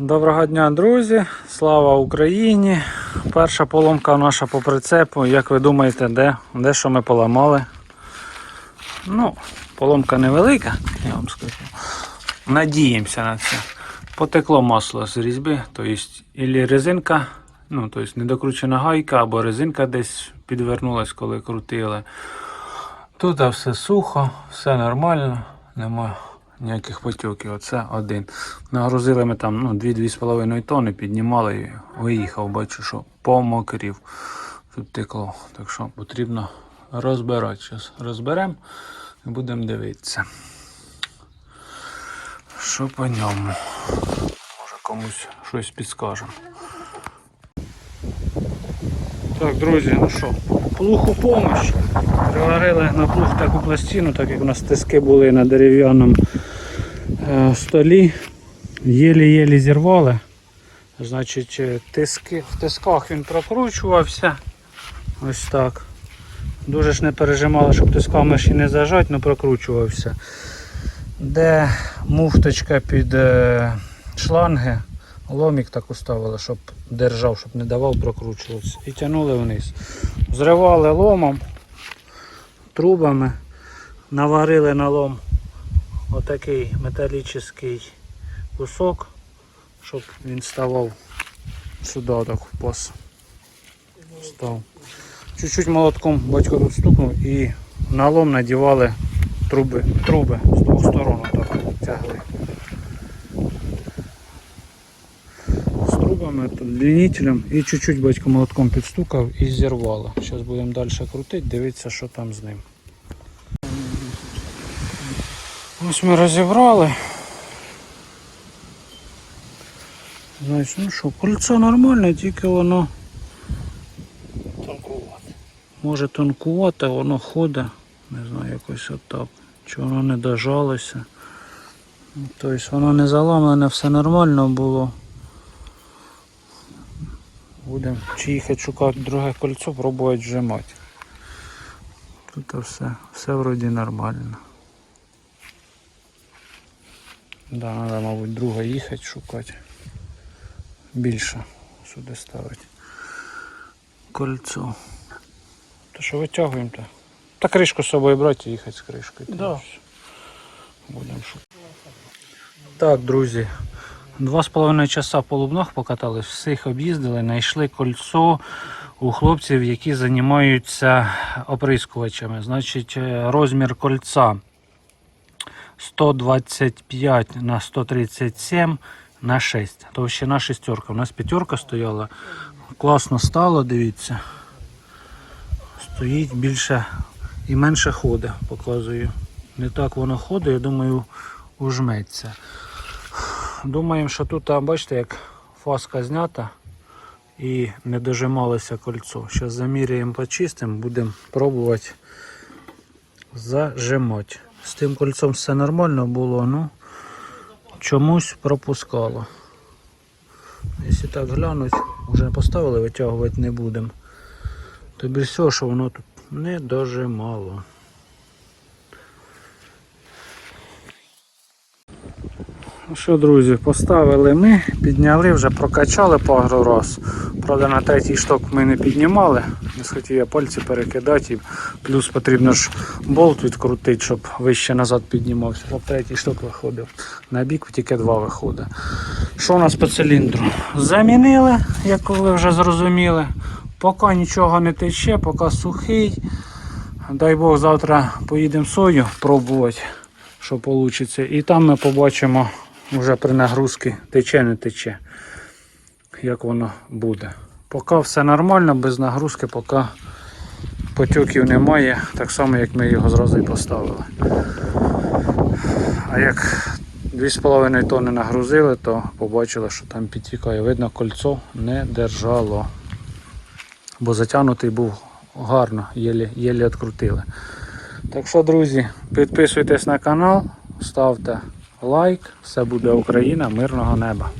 Доброго дня, друзі! Слава Україні! Перша поломка наша по прицепу. Як ви думаєте, де, де що ми поламали? Ну, поломка невелика, я вам скажу. Надіємося на це. Потекло масло з різьби, тобто, ілі резинка, ну, тобто недокручена гайка, або резинка десь підвернулась, коли крутили. Тут все сухо, все нормально, немає ніяких потьоків. Оце один. Нагрузили ми там ну, 2-2,5 тонни, піднімали і виїхав, бачу, що помокрів. Тут текло. Так що потрібно розбирати. Зараз розберемо і будемо дивитися. Що по ньому? Може комусь щось підскажемо. Так, друзі, ну що, плуг у помощь. Приварили на плуг таку пластину, так як у нас тиски були на дерев'яному столі. Єлі-єлі зірвали. Значить, е, тиски, в тисках він прокручувався. Ось так. Дуже ж не пережимали, щоб тисками ще не зажати, але прокручувався. Де муфточка під е, шланги, ломік так уставили, щоб держав, щоб не давав прокручуватися. І тягнули вниз. Зривали ломом, трубами, наварили на лом отакий металічний кусок, щоб він ставав сюди так в пас. Став. Чуть-чуть молотком батько тут і на лом надівали труби, труби з двох сторон так тягли. З трубами, лінітелем і чуть-чуть батько молотком підстукав і зірвало. Зараз будемо далі крутити, дивитися, що там з ним. Ось ми розібрали. Значить, ну що, кольцо нормальне, тільки воно Тонкувати. може тонкувати, воно ходить, не знаю, якось отак. Чи воно не дожалося. Тобто воно не заламлене, все нормально було. Будемо чи їхати шукати друге кольцо, пробувати вжимати. Тут все, все вроді нормально. Да, треба, мабуть, друге їхати шукати. Більше сюди ставити. Кольцо. То що витягуємо то? Та кришку з собою брати і їхати з кришкою. Да. Будемо шукати. Так, друзі. Два з половиною часа по Лубнах покатались, всіх об'їздили, знайшли кольцо у хлопців, які займаються оприскувачами. Значить, е, розмір кольця 125 на 137 на 6. Товщина шестерка. У нас п'ятерка стояла. Класно стало, дивіться. Стоїть більше і менше ходить, показую. Не так воно ходить, я думаю, ужметься. Думаємо, що тут, бачите, як фаска знята і не дожималося кольцо. Зараз заміряємо, почистимо, будемо пробувати зажимати. З тим кольцом все нормально було, ну чомусь пропускало. Якщо так глянуть, вже поставили, витягувати не будемо. То все, що воно тут не дожимало. Ну що, друзі, поставили ми, підняли, вже прокачали пару раз. Правда, на третій шток ми не піднімали. Не схотів я пальці перекидати. Плюс потрібно ж болт відкрутити, щоб вище назад піднімався. Щоб третій шток виходив. На бік тільки два виходить. Що у нас по циліндру? Замінили, як ви вже зрозуміли. Поки нічого не тече, поки сухий. Дай Бог, завтра поїдемо сою пробувати, що вийде. І там ми побачимо вже при нагрузці тече, не тече, як воно буде. Поки все нормально, без нагрузки, поки потьоків немає, так само як ми його зразу і поставили. А як 2,5 тонни нагрузили, то побачили, що там підтікає. Видно, кольцо не держало. Бо затягнутий був гарно, єлі, єлі відкрутили. Так що, друзі, підписуйтесь на канал, ставте лайк. Все буде Україна, мирного неба.